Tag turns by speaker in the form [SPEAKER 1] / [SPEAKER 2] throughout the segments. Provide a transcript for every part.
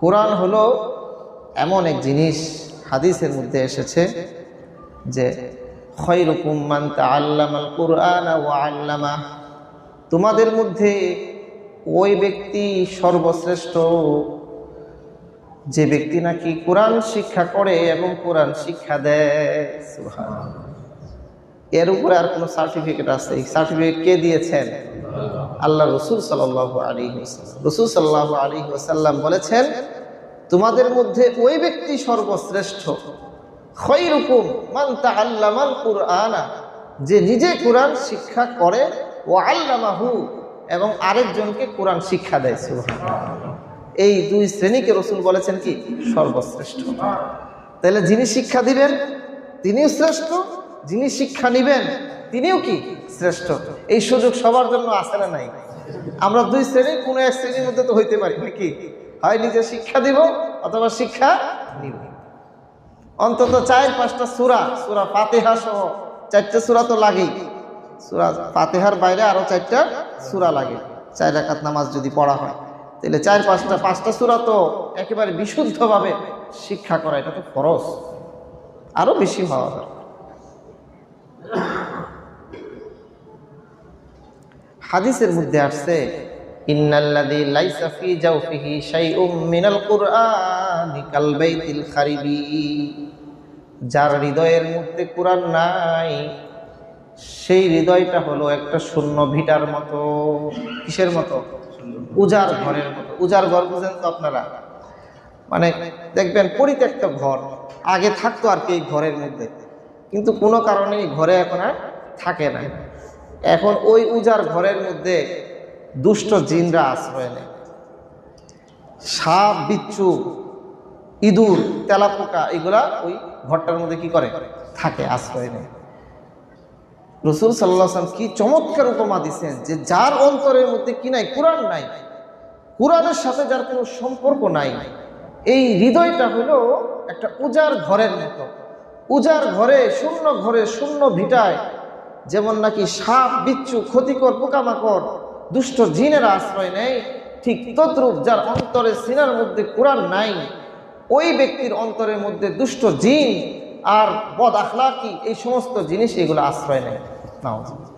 [SPEAKER 1] কোরআন হলো এমন এক জিনিস, হাদিসের মধ্যে এসেছে যে, খৈরুকুম মান তাআল্লামাল কুরআন আল্লামা তোমাদের মধ্যে ওই ব্যক্তি সর্বশ্রেষ্ঠ। যে ব্যক্তি নাকি কোরআন শিক্ষা করে এবং কোরআন শিক্ষা দেয় এর উপরে আর কোনো সার্টিফিকেট আছে? এই সার্টিফিকেট কে দিয়েছেন? আল্লাহ রসুল সাল্লাহ আলী রসুল সাল্লাহ আলী ওসাল্লাম বলেছেন তোমাদের মধ্যে ওই ব্যক্তি সর্বশ্রেষ্ঠ। খৈরুকুম মান তাআল্লামাল কুরআনা। যে নিজে কোরআন শিক্ষা করে, ও আল্লামাহু, এবং আরেকজনকে কোরআন শিক্ষা দেয়। এই দুই শ্রেণীকে রসুল বলেছেন কি? সর্বশ্রেষ্ঠ। তাহলে যিনি শিক্ষা দিবেন, তিনিও শ্রেষ্ঠ, যিনি শিক্ষা নিবেন, তিনিও কি? শ্রেষ্ঠ। এই সুযোগ সবার জন্য আসে না নাই? আমরা দুই শ্রেণির কোনো এক শ্রেণির মধ্যে তো হইতে পারি, নাকি? হয় নিজে শিক্ষা দিব অথবা শিক্ষা নিব। অন্তত চার পাঁচটা সুরা সুরা ফাতেহা সহ চারটে সুরা তো লাগেই। সুরা ফাতেহার বাইরে আরও চারটা সুরা লাগে। চার রাকাত নামাজ যদি পড়া হয়। তাহলে চার পাঁচটা পাঁচটা সুরা তো একেবারে বিশুদ্ধভাবে শিক্ষা করা, এটা তো খরচ আরও বেশি হওয়া দরকার। হাদিসের মধ্যে আসছে ইন্নাল্লাযী লাইসা ফি জাওফিহি শাইউম মিনাল কুরআনি কাল বাইতিল খারিবি। যার হৃদয়ের মধ্যে কোরআন নাই, সেই হৃদয়টা হলো একটা শূন্য ভিটার মতো। কিসের মতো? উজার ঘরের মতো। উজার ঘর বুঝেন তো আপনারা? মানে দেখবেন পরিত্যক্ত ঘর। আগে থাকতো আর কি এই ঘরের মধ্যে। কিন্তু কোনো কারণে ঘরে এখন আর থাকে না। এখন ওই উজার ঘরের মধ্যে দুষ্ট জিনরা আশ্রয় নেয়। সাপ, বিচ্ছু, ইঁদুর, তেলাপোকা, এগুলা ওই ঘরটার মধ্যে কি করে? থাকে, আশ্রয় নেয়। রসুল সাল্লাম কি চমৎকার উপমা দিচ্ছেন যে যার অন্তরের মধ্যে কি নাই, কোরআন নাই, কোরআনের সাথে যার কোনো সম্পর্ক নাই, এই হৃদয়টা হলো একটা উজার ঘরের মতো। উজার ঘরে, শূন্য ঘরে, শূন্য ভিটায়, যেমন নাকি সাপ, বিচ্ছু, ক্ষতিকর পোকামাকড় দুষ্ট জিনের আশ্রয় নেয়, ঠিক তদ্রূপ যার অন্তরে সিনার মধ্যে কোরআন নাই, ওই ব্যক্তির অন্তরের মধ্যে দুষ্ট জিন আর বদ আখলাকি, এই সমস্ত জিনিস এগুলো আশ্রয় নেয় নাউজুবিল্লাহ।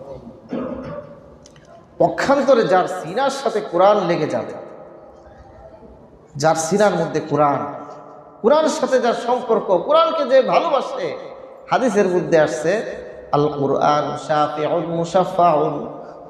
[SPEAKER 1] পক্ষান্তরে যার সিনার সাথে কোরআন লেগে যাবে, যার সিনার মধ্যে কোরআন কোরআনের সাথে যার সম্পর্ক, কোরআনকে যে ভালোবাসে, হাদিসের মধ্যে আসছে আল কোরআন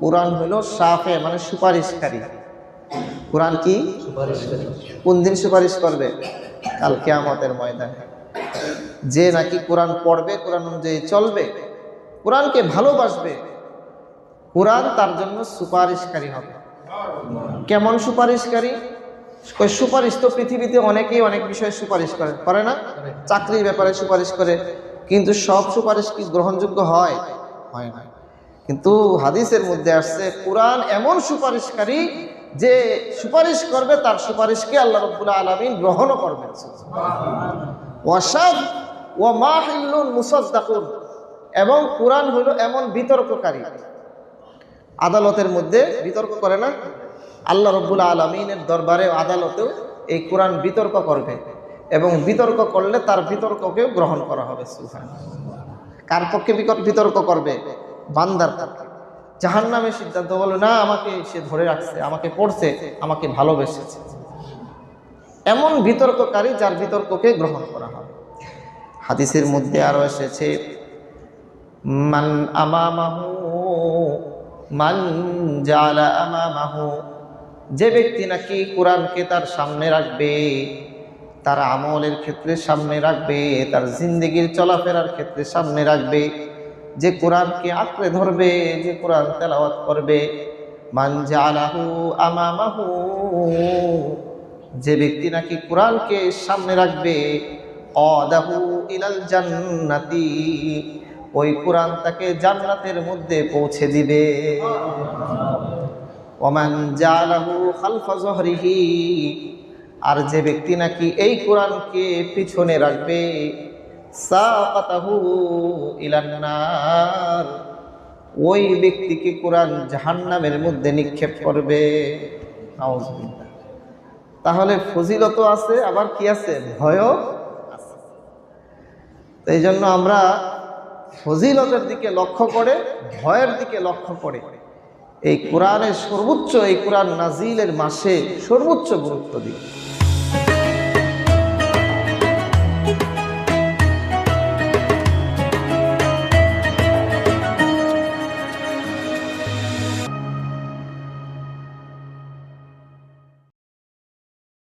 [SPEAKER 1] কুরআন হলো সাফে মানে সুপারিশকারী। কুরআন কি? কোন দিন সুপারিশ করবে? কাল কেয়ামতের ময়দানে। যে নাকি কোরআন পড়বে, কোরআন অনুযায়ী চলবে, কোরআনকে ভালোবাসবে, কোরআন তার জন্য সুপারিশকারী হবে। কেমন সুপারিশকারী? সুপারিশ তো পৃথিবীতে অনেকেই অনেক বিষয়ে সুপারিশ করে করে না? চাকরির ব্যাপারে সুপারিশ করে, কিন্তু সব সুপারিশ কি গ্রহণযোগ্য হয়? হয় না। কিন্তু হাদিসের মধ্যে আসছে, কোরআন এমন সুপারিশকারী যে সুপারিশ করবে, তার সুপারিশকে আল্লাহ রব্বুল আলমিন গ্রহণও করবেন। ওয়াসাদ ও মাহিল্লুন মুসাদ্দাকুন। এবং কোরআন হলো এমন বিতর্ককারী। আদালতের মধ্যে বিতর্ক করে না। আল্লাহ রব্বুল আলমিনের দরবারে আদালতেও এই কোরআন বিতর্ক করবে। এবং বিতর্ক করলে তার বিতর্ককেও গ্রহণ করা হবে। কার পক্ষে বিতর্ক করবে? বান্দার। জাহান নামে সিদ্ধান্ত বলো না, আমাকে সে ধরে রাখছে, আমাকে পড়ছে আমাকে ভালোবেসেছে। এমন বিতর্ককারী যার বিতর্ককে গ্রহণ করা হবে হাদিসের মধ্যে আরও এসেছে, মান আমামাহু, মান জালা আমামাহু। যে ব্যক্তি নাকি কোরআনকে তার সামনে রাখবে, তার আমলের ক্ষেত্রে সামনে রাখবে, তার জিন্দগির চলাফেরার ক্ষেত্রে সামনে রাখবে যে কোরআনকে আঁকড়ে ধরবে, যে কোরআন তেলাওয়াত করবে, মান জালাহু আমামাহু, যে ব্যক্তি নাকি কোরআনকে সামনে রাখবে অদাহু ইলাল জান্নাতি, ওই কোরআন তাকে জান্নাতের মধ্যে পৌঁছে দিবে। ওমান জালাহু খালফা আর যে ব্যক্তি নাকি এই কোরআনকে পিছনে রাখবে ওই ব্যক্তিকে কোরআন জাহান্নামের মধ্যে নিক্ষেপ করবে। তাহলে ফজিলত আছে, আবার কি আছে? ভয়ও আছে। এই জন্য আমরা ফজিলতের দিকে লক্ষ্য করে, ভয়ের দিকে লক্ষ্য করে, এই কোরআনের সর্বোচ্চ, এই কোরআন নাজিলের মাসে সর্বোচ্চ গুরুত্ব দিই।